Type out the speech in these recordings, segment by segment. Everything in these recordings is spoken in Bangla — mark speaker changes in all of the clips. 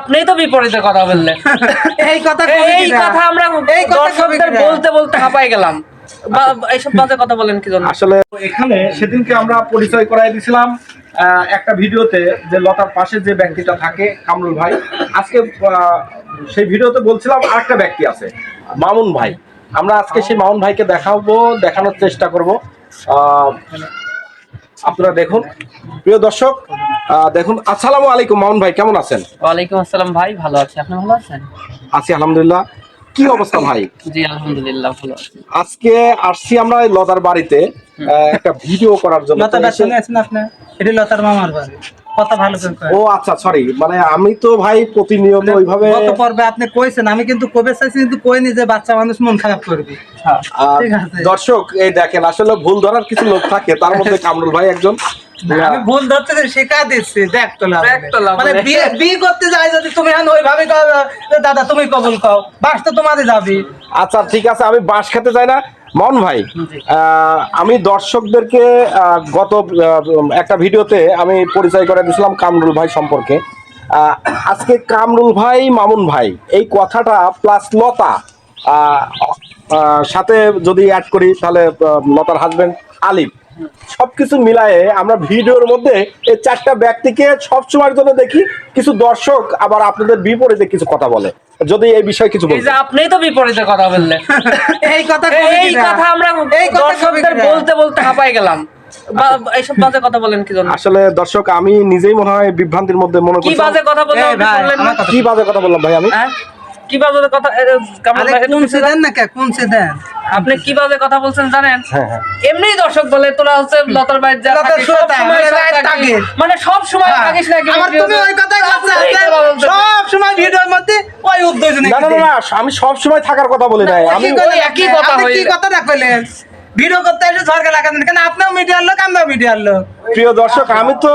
Speaker 1: আপনিই তো বিপরীতে কথা বললেন।
Speaker 2: এই কথা
Speaker 1: এই কথা আমরা
Speaker 2: এই কথা
Speaker 1: দর্শকদের বলতে বলতে হাঁপাই গেলাম। এইসব বাজে কথা বলেন কি জন্য?
Speaker 3: আসলে এখানে সেদিনকে আমরা পরিচয় করাই দিয়েছিলাম আহ, একটা ভিডিওতে যে লতার পাশে যে ব্যক্তিটা থাকে কামরুল ভাই। আজকে আহ, সেই ভিডিওতে বলছিলাম আরেকটা ব্যক্তি আছে মামুন ভাই। আমরা আজকে সেই মামুন ভাইকে দেখাবো দেখানোর চেষ্টা করব। আহ, আপনারা দেখুন। প্রিয় দর্শক দেখুন আসসালামু আলাইকুম মামুন ভাই কেমন আছেন?
Speaker 1: ওয়ালাইকুম আসসালাম ভাই ভালো আছি। আপনি ভালো আছেন?
Speaker 3: আছি আলহামদুলিল্লাহ। কি অবস্থা ভাই?
Speaker 1: জি আলহামদুলিল্লাহ ভালো আছি।
Speaker 3: আজকে আসছি আমরা লতার বাড়িতে একটা ভিডিও করার জন্য।
Speaker 2: লতা
Speaker 3: তো
Speaker 2: ব্যস্ত
Speaker 3: এসে-
Speaker 2: আছেন আপনি? এটি লতার মামার বাড়ি। কথা ভালো করে
Speaker 3: ও আচ্ছা সরি মানে আমি তো ভাই প্রতিনিয়ত ওইভাবে
Speaker 2: গত পর্বে আপনি কইছেন আমি কিন্তু কবে চাইছি কিন্তু কইনি যে বাচ্চা মানুষ মন খারাপ করবে। ঠিক আছে।
Speaker 3: দর্শক এই দেখেন আসলে ভুল ধরার কিছু লোক থাকে তার মধ্যে কামরুল ভাই একজন।
Speaker 2: আমি ভুল ধরতে যে শেখা দিচ্ছি। দেখ তো
Speaker 1: দেখ তো
Speaker 2: মানে বিয়ে বিয়ে করতে যাই যদি তুমি এখন ওইভাবে কও, দাদা তুমি কবুল কও বাস তো তোমাদের যাবি
Speaker 3: আচ্ছা ঠিক আছে আমি বাঁশ খেতে চাই না। মন ভাই আমি দর্শকদেরকে গত একটা ভিডিওতে আমি পরিচয় করে দিয়েছিলাম কামরুল ভাই সম্পর্কে। আহ, আজকে কামরুল ভাই মামুন ভাই এই কথাটা প্লাস লতা সাথে যদি অ্যাড করি তাহলে লতার হাজবেন্ড আলিফ। সবকিছু মিলায়ে আমরা ভিডিওর মধ্যে এই চারটা ব্যক্তিকে সবসময়ের জন্য দেখি কিছু দর্শক আবার আপনাদের বিপরীতে কিছু কথা বলে। যদি এই বিষয়ে কিছু
Speaker 1: যে আপনিই তো বিপরীতে কথা বললেন।
Speaker 2: এই কথা
Speaker 1: এই কথা আমরা
Speaker 2: এই কথা
Speaker 1: দর্শকদের বলতে বলতে হাঁপাই গেলাম। এইসব বাজে কথা বলেন কি জন্য?
Speaker 3: আসলে দর্শক আমি নিজেই মনে হয় বিভ্রান্তির মধ্যে মনে
Speaker 1: কি
Speaker 3: করছি
Speaker 1: বাজে কথা বললেন
Speaker 2: এই
Speaker 1: আপনি
Speaker 2: ভাই,
Speaker 1: বললেন না?
Speaker 2: আমার কথা-
Speaker 3: কি বাজে কথা বললাম ভাই আমি?
Speaker 1: হ্যাঁ? কি বাজে কথা
Speaker 2: কোন সে দেন না কোন সে দেন?
Speaker 1: আপনি কি বাজে কথা বলছেন জানেন?
Speaker 3: হ্যাঁ হ্যাঁ।
Speaker 1: দর্শক বলে তোরা হচ্ছে লতার বাইর যা
Speaker 2: মানে
Speaker 1: সব সময়
Speaker 2: হ্যাঁ।
Speaker 1: থাকিস নাকি
Speaker 2: আমার তুমি ওই কথাই সব সময় ভিডিওর মধ্যে ওই উদ্দেশ্য
Speaker 3: না না না, না আমি সব সময় থাকার কথা বলি নাই। আমি
Speaker 1: একই কথা
Speaker 2: আপনি কি কথা রাখলেন? ভিডিও করতে এসে ঝড়কা লাগাতেন কেন আপনিও মিডিয়ার লোক আমরাও মিডিয়ার লোক?
Speaker 3: প্রিয় দর্শক আমি তো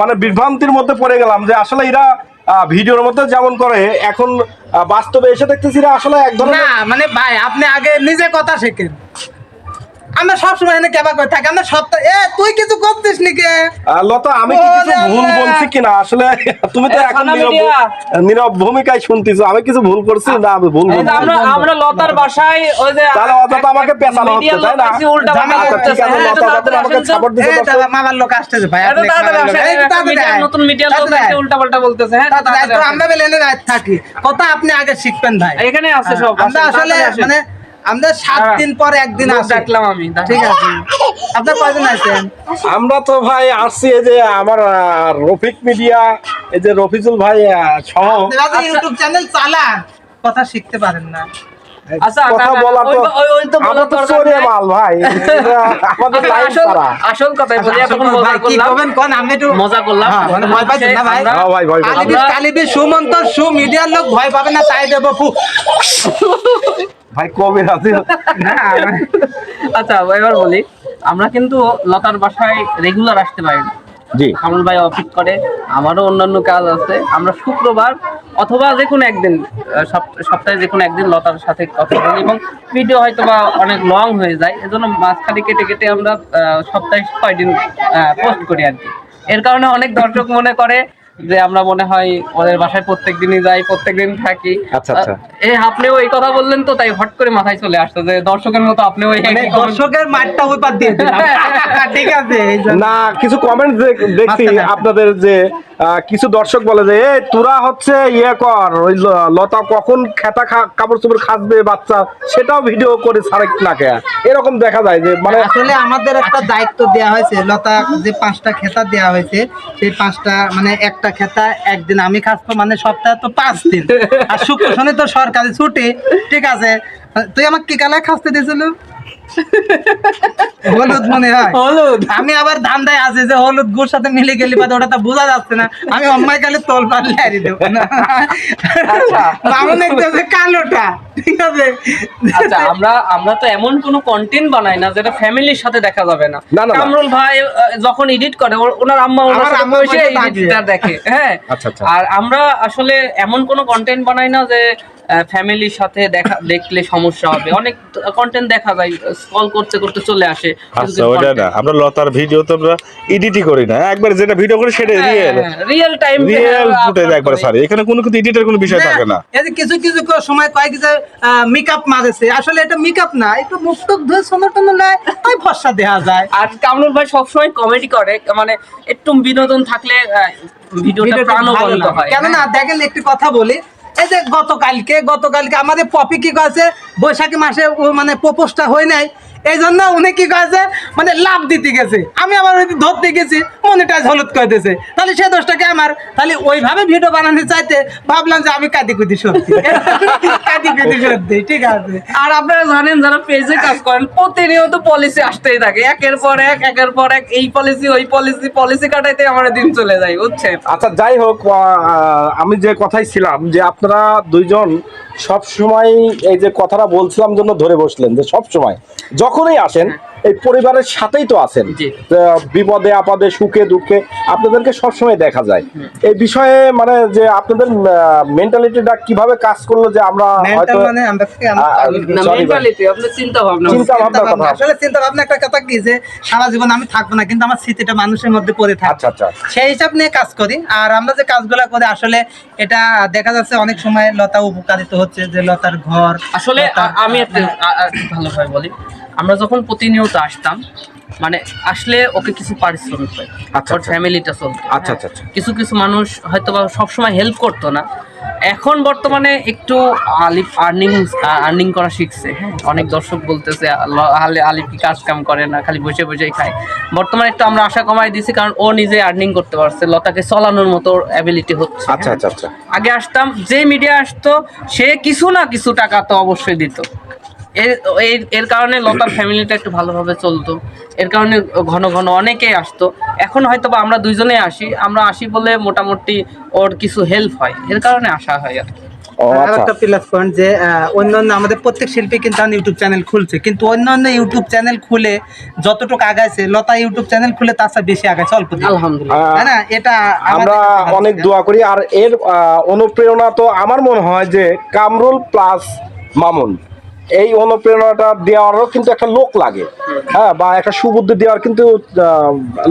Speaker 3: মানে বিভ্রান্তির মধ্যে পড়ে গেলাম যে আসলে এরা ভিডিওর মধ্যে যেমন করে, এখন বাস্তবে এসে দেখতেছি আসলে এক ধরনের
Speaker 2: না মানে ভাই, আপনি আগে নিজে কথা শেখেন। আমরা সবসময় এনে কেবা করে থাকি আমরা সপ্তাহ এ তুই কিছু করতিস নিকে
Speaker 3: লতা আমি কি কিছু ভুল বলছি কিনা আসলে তুমি তো এখন নীরব ভূমিকায় শুনতেছো আমি কিছু ভুল করছি না আমি ভুল বলছি
Speaker 1: আমরা আমরা লতার বাসায় ওই যে
Speaker 3: তাহলে অযথা আমাকে পেঁচানো হচ্ছে, তাই না?
Speaker 1: উল্টা পাল্টা
Speaker 2: ঝামেলা
Speaker 1: করতেছে। হ্যাঁ,
Speaker 3: লতা তাদের আমাকে। সাপোর্ট দিতে
Speaker 2: দাদা মামার লোক আসতেছে ভাই আপনি।
Speaker 1: নতুন মিডিয়ার লোক
Speaker 2: আয়।
Speaker 1: উল্টাপাল্টা বলতেছে হ্যাঁ।
Speaker 2: আমরা বেলে এনে রাত থাকি কথা আপনি আগে শিখবেন ভাই
Speaker 1: এখানে আছে সব
Speaker 2: আমরা আসলে। মানে আমরা সাত। দিন পর একদিন
Speaker 1: ডাকলাম আমি
Speaker 2: ঠিক আছে। আপনার কয়জন আছেন?
Speaker 3: আমরা তো ভাই আসছি এই যে আমার রফিক মিডিয়া এই যে রফিজুল ভাই সহ।
Speaker 2: ইউটিউব চ্যানেল চালান কথা শিখতে পারেন না।
Speaker 1: আচ্ছা, আচ্ছা, আসল- কথাই বলি মজা করলাম। মজা করলাম।
Speaker 2: হ্যাঁ, মানে ভয় পাইছেন না ভাই?
Speaker 1: আমরা-
Speaker 3: হ্যাঁ ভাই ভয়
Speaker 2: কালিবি সুমন্ত সু মিডিয়ার লোক ভয় পাবে না তাই দেবো
Speaker 3: ভাই কবে আছে
Speaker 1: আচ্ছা এবার বলি আমরা কিন্তু লতার বাসায় রেগুলার আসতে পারি না।
Speaker 3: জি।
Speaker 1: কামরুল ভাই অফিস করে আমারও অন্যান্য কাজ আছে। আমরা শুক্রবার অথবা যে কোনো একদিন সপ্তাহে যে কোনো একদিন লতার সাথে কথা বলি এবং ভিডিও হয়তো বা অনেক লং হয়ে যায়। এজন্য মাঝখানে কেটে কেটে আমরা সপ্তাহে ছয় দিন পোস্ট করি আর কি। এর কারণে অনেক দর্শক মনে করে যে আমরা মনে হয় ওদের বাসায় প্রত্যেক দিনই যাই প্রত্যেক দিন থাকি।
Speaker 3: আচ্ছা, আচ্ছা।
Speaker 1: এই আপনিও এই কথা বললেন তো তাই হট করে মাথায় চলে আসতো যে দর্শকের মতো আপনিও এই
Speaker 2: মানে দর্শকের মাঠটা ওই পার দিয়ে দিলাম। ঠিক আছে
Speaker 3: না কিছু কমেন্ট দেখছি আপনাদের যে কিছু দর্শক বলে যে এ তোরা হচ্ছে ইয়ে কর ওই লতা কখন খেতা কাপড় চোপড় খাসবে বাচ্চা সেটাও ভিডিও করে ছাড়ে না কে? এরকম দেখা যায় যে মানে
Speaker 2: আসলে আমাদের একটা দায়িত্ব দেওয়া হয়েছে লতা যে পাঁচটা খেতা দেওয়া হয়েছে সেই পাঁচটা মানে একটা খেতা একদিন আমি খাসবো মানে সপ্তাহে তো পাঁচ দিন। আর শুক্র শনি তো সরকারি ছুটি ঠিক আছে। তুই আমাকে কি কালার খাসতে দিয়েছিল? হলুদ মনে হয়।
Speaker 1: হলুদ।
Speaker 2: আমি আবার ধান্দায় আছে যে হলুদ গুড় সাথে মিলে গেলি বাদে ওটা তো বোঝা যাচ্ছে না। আমি অম্মাই কালে তোল পারলে হারিয়ে দেবো না দেখতেছে কালোটা। ঠিক আছে
Speaker 1: আচ্ছা আমরা আমরা তো এমন কোনো কন্টেন্ট বানাই না যেটা ফ্যামিলির সাথে দেখা যাবে না। কামরুল ভাই যখন এডিট করে ওনার আম্মা ওনার
Speaker 2: আম্মা
Speaker 1: এডিটটা দেখে হ্যাঁ
Speaker 3: আচ্ছা, আচ্ছা।
Speaker 1: আর আমরা আসলে এমন কোনো কন্টেন্ট বানাই না যে ফ্যামিলির সাথে দেখা দেখলে সমস্যা হবে। অনেক কন্টেন্ট দেখা যায় স্ক্রল করতে করতে চলে আসে।
Speaker 4: আচ্ছা ওইটা না। আমরা লতার ভিডিও তো আমরা এডিটই করি না। একবার যেটা ভিডিও করি সেটা
Speaker 1: হ্যাঁ,
Speaker 4: real
Speaker 1: real time
Speaker 4: real footage একবার সারি এখানে কোনো কিছু এডিটের কোনো বিষয় থাকে না।
Speaker 2: এই যে কিছু কিছু সময় কয়েক যে মেকআপ মারেছে আসলে এটা মেকআপ না একটু মুখ টুক ধুয়ে সময় টমে নেয় ওই ফর্সা দেওয়া যায়।
Speaker 1: আর কামরুল ভাই সবসময় কমেডি করে মানে একটু বিনোদন থাকলে ভিডিওটা প্রাণবন্ত। হয়।
Speaker 2: কেননা দেখেন একটি কথা বলি এই যে গতকালকে গতকালকে আমাদের পপি কি আছে বৈশাখী মাসে মানে প্রপোজটা হয় নাই। এই জন্য উনি কি কাছে মানে লাভ দিতে গেছে। আমি আবার ওই ধরতে গেছি মনিটাইজ হলুদ করে দিয়েছে। তাহলে সে দোষটাকে আমার? তাহলে ওইভাবে ভিডিও বানাতে চাইতে ভাবলাম যে আমি কাদি কুদি সত্যি। কাদি কুদি সত্যি ঠিক আছে।
Speaker 1: আর আপনারা জানেন যারা পেজে কাজ করেন প্রতিনিয়ত পলিসি আসতেই থাকে। একের পর এক একের পর এক এই পলিসি ওই পলিসি পলিসি কাটাইতে আমার দিন চলে যায় বুঝছেন?
Speaker 3: আচ্ছা যাই হোক আহ, আমি যে কথাই ছিলাম যে আপনারা দুইজন সব সময় এই যে কথাটা বলছিলাম জন্য ধরে বসলেন যে সব সময় যখনই আসেন এই পরিবারের সাথেই তো আছেন। বিপদে আপদে সুখে দুঃখে আপনাদেরকে সবসময় দেখা যায়। এই বিষয়ে মানে যে আপনাদের মেন্টালিটিটা কীভাবে কাজ করল যে আমরা হয়তো
Speaker 2: মানে আমরা।
Speaker 1: মেন্টালিটি চিন্তা ভাবনা
Speaker 3: চিন্তা
Speaker 2: ভাবনা।
Speaker 3: কথা।
Speaker 2: আসলে চিন্তা ভাবনা একটা কথা কি যে সারা জীবন আমি থাকব না কিন্তু আমার স্মৃতিটা মানুষের মধ্যে পড়ে থাকে।
Speaker 3: আচ্ছা আচ্ছা।
Speaker 2: সেই হিসাব নিয়ে কাজ করি। আর আমরা যে কাজগুলো করি আসলে এটা দেখা যাচ্ছে অনেক সময় লতা উপকারিত হচ্ছে যে লতার ঘর
Speaker 1: আসলে আমি ভালোভাবে বলি। আমরা যখন প্রতিনিয়ত আসতাম মানে আসলে ওকে কিছু পারিশ্রমিক পাই।
Speaker 3: আচ্ছা,
Speaker 1: ওর
Speaker 3: আচ্ছা।
Speaker 1: ফ্যামিলিটা চলতো
Speaker 3: আচ্ছা, আচ্ছা, আচ্ছা।
Speaker 1: কিছু কিছু মানুষ হয়তো বা সবসময় হেল্প করতো না। এখন বর্তমানে একটু আলিফ আর্নিং আর্নিং করা শিখছে হ্যাঁ। অনেক দর্শক বলতেছে আল- আলে- আলিফ কি কাজ কাম করে না খালি বসে বসেই খায়। বর্তমানে একটু আমরা আশা কমাই দিয়েছি কারণ ও নিজে আর্নিং করতে পারছে লতাকে চলানোর মতো অ্যাবিলিটি হচ্ছে
Speaker 3: আচ্ছা আচ্ছা আচ্ছা।
Speaker 1: আগে আসতাম যে মিডিয়া আসতো সে কিছু না কিছু টাকা তো অবশ্যই দিত। এর এর- এর কারণে লতার ফ্যামিলিটা একটু ভালোভাবে চলতো। এর কারণে ঘন ঘন অনেকেই আসতো। এখন হয়তো বা আমরা দুইজনে আসি আমরা আসি বলে মোটামুটি ওর কিছু হেল্প হয়। এর কারণে আসা হয় আর কি।
Speaker 3: আচ্ছা।
Speaker 2: একটা প্লাস পয়েন্ট যে অন্যান্য আমাদের প্রত্যেক শিল্পী কিন্তু ইউটিউব চ্যানেল খুলছে। কিন্তু অন্যান্য ইউটিউব চ্যানেল খুলে যতটুকু আগাইছে লতা ইউটিউব চ্যানেল খুলে তার চেয়ে বেশি আগাইছে অল্প
Speaker 1: আলহামদুলিল্লাহ।
Speaker 2: তাই না? এটা
Speaker 3: আমরা অনেক দোয়া করি। আর এর অনুপ্রেরণা তো আমার মনে হয় যে কামরুল প্লাস মামুন। এই অনুপ্রেরণাটা দেওয়ারও কিন্তু একটা লোক লাগে। হ্যাঁ বা একটা সুবুদ্ধি দেওয়ার কিন্তু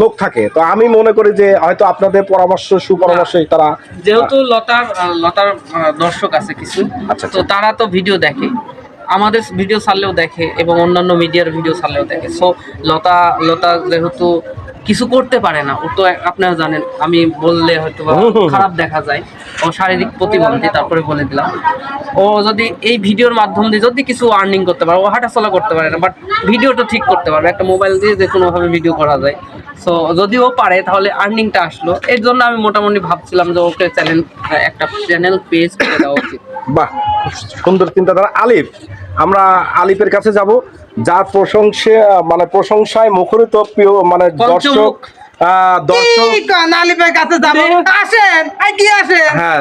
Speaker 3: লোক থাকে। তো আমি মনে করি যে হয়তো আপনাদের পরামর্শ সুপরামর্শই তারা
Speaker 1: যেহেতু লতার লতার দর্শক আছে কিছু
Speaker 3: আচ্ছা,
Speaker 1: তো তারা তো ভিডিও দেখে। আমাদের ভিডিও ছাড়লেও দেখে এবং অন্যান্য মিডিয়ার ভিডিও ছাড়লেও দেখে। সো লতা লতা যেহেতু কিছু করতে পারে না। ও তো আপনারা জানেন আমি বললে হয়তো। খারাপ দেখা যায়। ও শারীরিক প্রতিবন্ধী তারপরে বলে দিলাম। ও যদি এই ভিডিওর মাধ্যম দিয়ে যদি কিছু আর্নিং করতে পারে ও হাঁটাচলা করতে পারে না বাট ভিডিওটা ঠিক করতে পারবে। একটা মোবাইল দিয়ে যে কোনোভাবে ভিডিও করা যায়। সো যদি ও পারে তাহলে আর্নিংটা আসলো। এর জন্য আমি মোটামুটি ভাবছিলাম যে ওকে চ্যানেল একটা চ্যানেল পেজ করে দেওয়া উচিত।
Speaker 3: বাহ সুন্দর চিন্তাধারা। আলিফ আমরা আলিফের কাছে যাব যার প্রশংসা মানে প্রশংসায় মুখরিত প্রিয় মানে দর্শক
Speaker 1: পঞ্চমুখ।
Speaker 3: আহ, দর্শক
Speaker 2: আলিফের কাছে যাব? আসেন কি আসেন।
Speaker 3: হ্যাঁ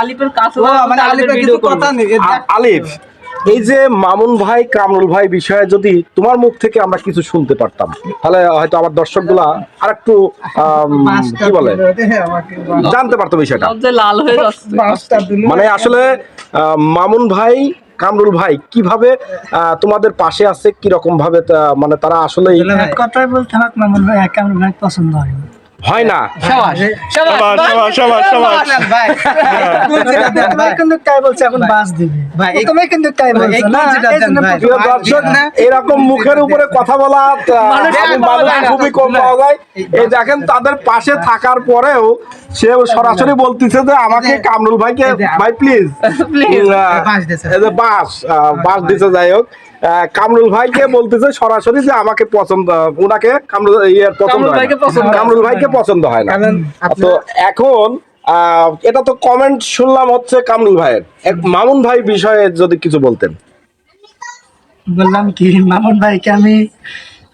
Speaker 1: আলিফের কাছে
Speaker 2: মানে কিছু কথা নেই
Speaker 3: আলিফ এই যে মামুন ভাই কামরুল ভাই বিষয়ে যদি তোমার মুখ থেকে আমরা কিছু শুনতে পারতাম তাহলে হয়তো আমার দর্শকগুলা আর একটু কি বলে জানতে পারতো বিষয়টা। মানে আসলে আহ, মামুন ভাই কামরুল ভাই কীভাবে আহ, তোমাদের পাশে আছে কি রকম ভাবে মানে তারা আসলে
Speaker 5: কথাই বলতে মামুন ভাই আমার ভাই পছন্দ হয়।
Speaker 3: হয় না। এরকম মুখের উপরে কথা বলা। খুবই কম পাওয়া যায়। এই দেখেন তাদের পাশে থাকার পরেও সে সরাসরি বলতেছে যে আমাকে কামরুল ভাইকে ভাই প্লিজ বাস আহ, বাস দিতে যাই হোক। কামরুল ভাইকে বলতেছে সরাসরি যে আমাকে পছন্দ ওনাকে কামরুল ইয়ার পছন্দ
Speaker 1: কামরুল
Speaker 3: হয় না।
Speaker 1: ভাইকে পছন্দ হয় না।
Speaker 3: কামরুল ভাইকে পছন্দ হয় না তো এখন আহ, এটা তো কমেন্ট শুনলাম হচ্ছে কামরুল ভাইয়ের এক মামুন ভাই বিষয়ে যদি কিছু বলতেন
Speaker 5: বললাম কি মামুন ভাইকে আমি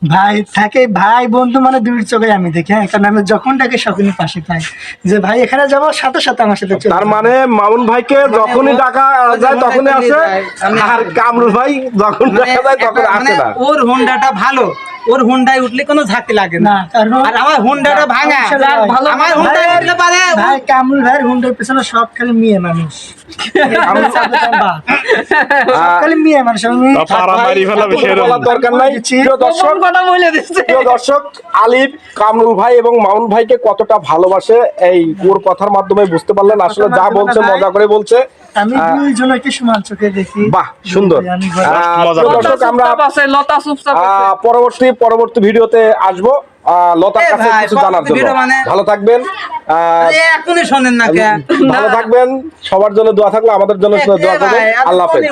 Speaker 5: ভাই থাকে ভাই বন্ধু মানে দুই চোখে আমি দেখি হ্যাঁ? কারণ আমি যখন ডাকে সকলের পাশে পাই। যে ভাই এখানে যাব সাথে সাথে আমার সাথে
Speaker 3: তার মানে মামুন ভাইকে যখনই ডাকা যায় তখনই আসে।
Speaker 2: যায়।
Speaker 3: আর কামরুল ভাই যখন
Speaker 2: মানে
Speaker 3: ডাকা যায় তখন আসে
Speaker 2: মানে
Speaker 3: না।
Speaker 2: ওর হোন্ডাটা ভালো। ওর হুন্ডায় উঠলে কোনো ঝাঁকি লাগে না। আর আমার হুন্ডাটা ভাঙা। ভালো আমার হুন্ডায় উঠলে পারে।
Speaker 5: ভাই কামরুল ভাইয়ের হুন্ডার পেছনে সব খালি মেয়ে মানুষ। খালি মেয়ে
Speaker 3: দরকার নাই। দর্শক
Speaker 1: কোন কথা বলে দিচ্ছে।
Speaker 3: দর্শক আলিফ কামরুল ভাই এবং ভাইকে কতটা ভালোবাসে এই ওর কথার মাধ্যমে বুঝতে পারলেন। আসলে যা বলছে মজা করে বলছে।
Speaker 5: আমি দুইজনকে সমান চোখে দেখি।
Speaker 3: বাহ সুন্দর।
Speaker 5: আমি ঘরে-
Speaker 3: আহ,
Speaker 4: মজা
Speaker 3: প্রিয়
Speaker 4: করে।
Speaker 1: লতা
Speaker 3: দর্শক আমরা
Speaker 1: লতা চুপচাপ
Speaker 3: পরবর্তী পরবর্তী ভিডিওতে আসব। আহ, লতার কাছে কিছু জানার জন্য।
Speaker 2: মানে-
Speaker 3: ভালো থাকবেন।
Speaker 2: এখনই শোনেন না
Speaker 3: ভালো থাকবেন। সবার জন্য দোয়া থাকলে আমাদের জন্য দোয়া করবেন আল্লাহ হাফেজ।